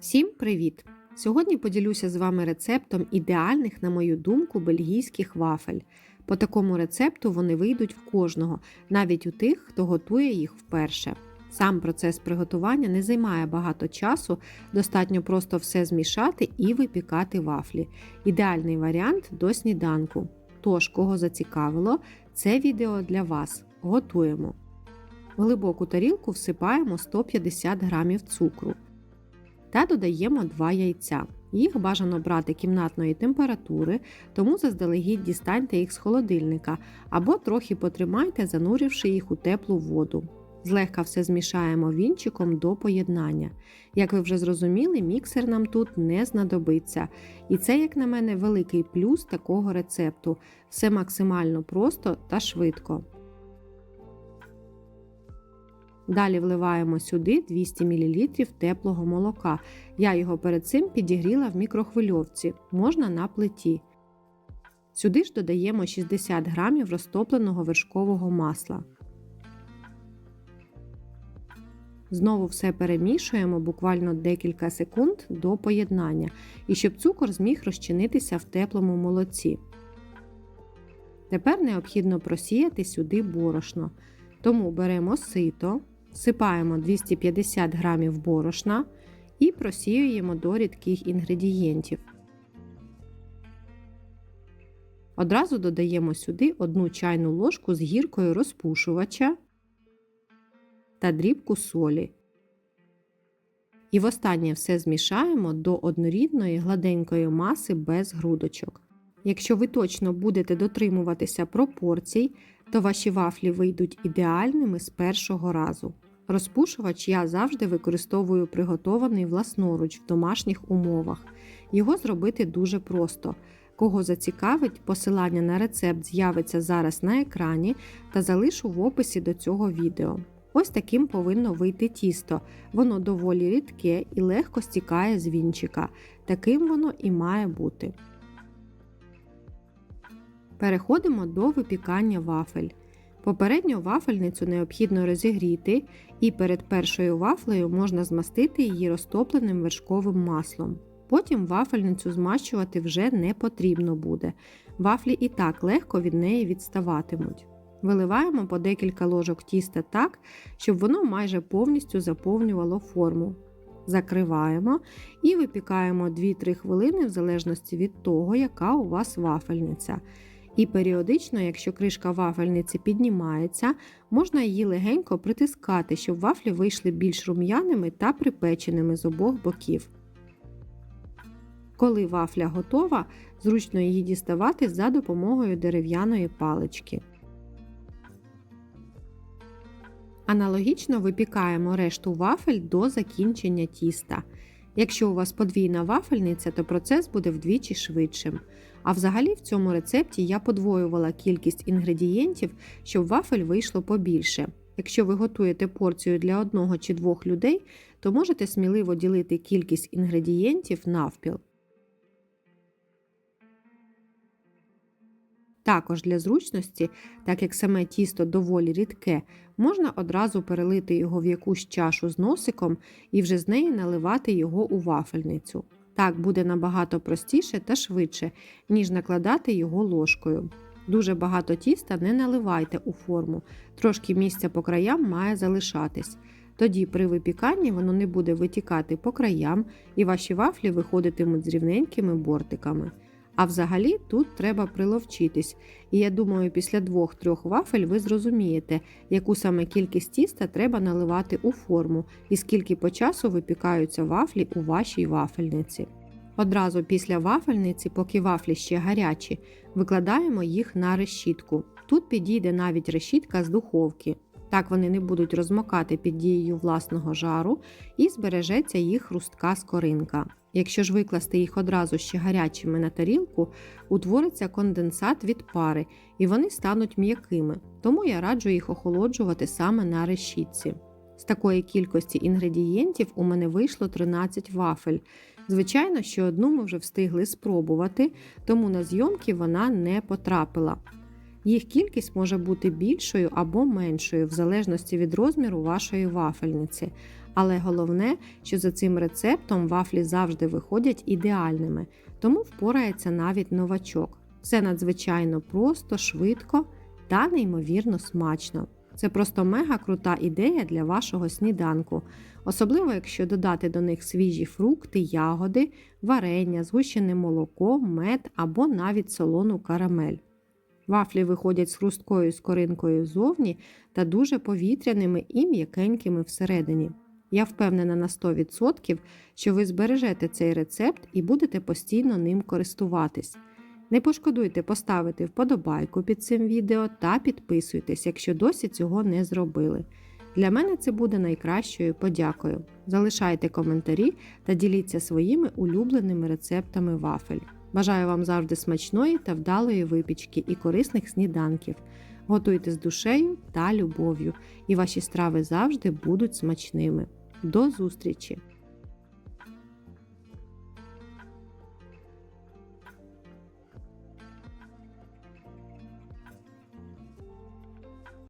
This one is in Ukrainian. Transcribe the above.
Всім привіт! Сьогодні поділюся з вами рецептом ідеальних, на мою думку, бельгійських вафель. По такому рецепту вони вийдуть в кожного, навіть у тих, хто готує їх вперше. Сам процес приготування не займає багато часу, достатньо просто все змішати і випікати вафлі. Ідеальний варіант до сніданку. Тож, кого зацікавило, це відео для вас. Готуємо. В глибоку тарілку всипаємо 150 г цукру та додаємо 2 яйця. Їх бажано брати кімнатної температури, тому заздалегідь дістаньте їх з холодильника або трохи потримайте, зануривши їх у теплу воду. Злегка все змішаємо вінчиком до поєднання. Як ви вже зрозуміли, міксер нам тут не знадобиться. І це, як на мене, великий плюс такого рецепту. Все максимально просто та швидко. Далі вливаємо сюди 200 мл теплого молока. Я його перед цим підігріла в мікрохвильовці, можна на плиті. Сюди ж додаємо 60 г розтопленого вершкового масла. Знову все перемішуємо буквально декілька секунд до поєднання, і щоб цукор зміг розчинитися в теплому молоці. Тепер необхідно просіяти сюди борошно. Тому беремо сито, всипаємо 250 г борошна і просіюємо до рідких інгредієнтів. Одразу додаємо сюди 1 чайну ложку з гіркою розпушувача та дрібку солі. І востаннє все змішаємо до однорідної гладенької маси без грудочок. Якщо ви точно будете дотримуватися пропорцій, то ваші вафлі вийдуть ідеальними з першого разу. Розпушувач я завжди використовую приготований власноруч в домашніх умовах. Його зробити дуже просто. Кого зацікавить, посилання на рецепт з'явиться зараз на екрані та залишу в описі до цього відео. Ось таким повинно вийти тісто. Воно доволі рідке і легко стікає з вінчика. Таким воно і має бути. Переходимо до випікання вафель. Попередньо вафельницю необхідно розігріти, і перед першою вафлею можна змастити її розтопленим вершковим маслом. Потім вафельницю змащувати вже не потрібно буде. Вафлі і так легко від неї відставатимуть. Виливаємо по декілька ложок тіста так, щоб воно майже повністю заповнювало форму. Закриваємо і випікаємо 2-3 хвилини в залежності від того, яка у вас вафельниця. І періодично, якщо кришка вафельниці піднімається, можна її легенько притискати, щоб вафлі вийшли більш рум'яними та припеченими з обох боків. Коли вафля готова, зручно її діставати за допомогою дерев'яної палички. Аналогічно випікаємо решту вафель до закінчення тіста. Якщо у вас подвійна вафельниця, то процес буде вдвічі швидшим. А взагалі в цьому рецепті я подвоювала кількість інгредієнтів, щоб вафель вийшло побільше. Якщо ви готуєте порцію для одного чи двох людей, то можете сміливо ділити кількість інгредієнтів навпіл. Також для зручності, так як саме тісто доволі рідке, можна одразу перелити його в якусь чашу з носиком і вже з неї наливати його у вафельницю. Так буде набагато простіше та швидше, ніж накладати його ложкою. Дуже багато тіста не наливайте у форму, трошки місця по краям має залишатись. Тоді при випіканні воно не буде витікати по краям і ваші вафлі виходитимуть з рівненькими бортиками. А взагалі тут треба приловчитись, і я думаю, після двох-трьох вафель ви зрозумієте, яку саме кількість тіста треба наливати у форму і скільки по часу випікаються вафлі у вашій вафельниці. Одразу після вафельниці, поки вафлі ще гарячі, викладаємо їх на решітку. Тут підійде навіть решітка з духовки. Так вони не будуть розмокати під дією власного жару і збережеться їх хрустка скоринка. Якщо ж викласти їх одразу ще гарячими на тарілку, утвориться конденсат від пари і вони стануть м'якими, тому я раджу їх охолоджувати саме на решітці. З такої кількості інгредієнтів у мене вийшло 13 вафель. Звичайно, що одну ми вже встигли спробувати, тому на зйомки вона не потрапила. Їх кількість може бути більшою або меншою, в залежності від розміру вашої вафельниці. Але головне, що за цим рецептом вафлі завжди виходять ідеальними, тому впорається навіть новачок. Все надзвичайно просто, швидко та неймовірно смачно. Це просто мега крута ідея для вашого сніданку, особливо якщо додати до них свіжі фрукти, ягоди, варення, згущене молоко, мед або навіть солону карамель. Вафлі виходять з хрусткою скоринкою зовні та дуже повітряними і м'якенькими всередині. Я впевнена на 100%, що ви збережете цей рецепт і будете постійно ним користуватись. Не пошкодуйте поставити вподобайку під цим відео та підписуйтесь, якщо досі цього не зробили. Для мене це буде найкращою подякою. Залишайте коментарі та діліться своїми улюбленими рецептами вафель. Бажаю вам завжди смачної та вдалої випічки і корисних сніданків. Готуйте з душею та любов'ю, і ваші страви завжди будуть смачними. До зустрічі!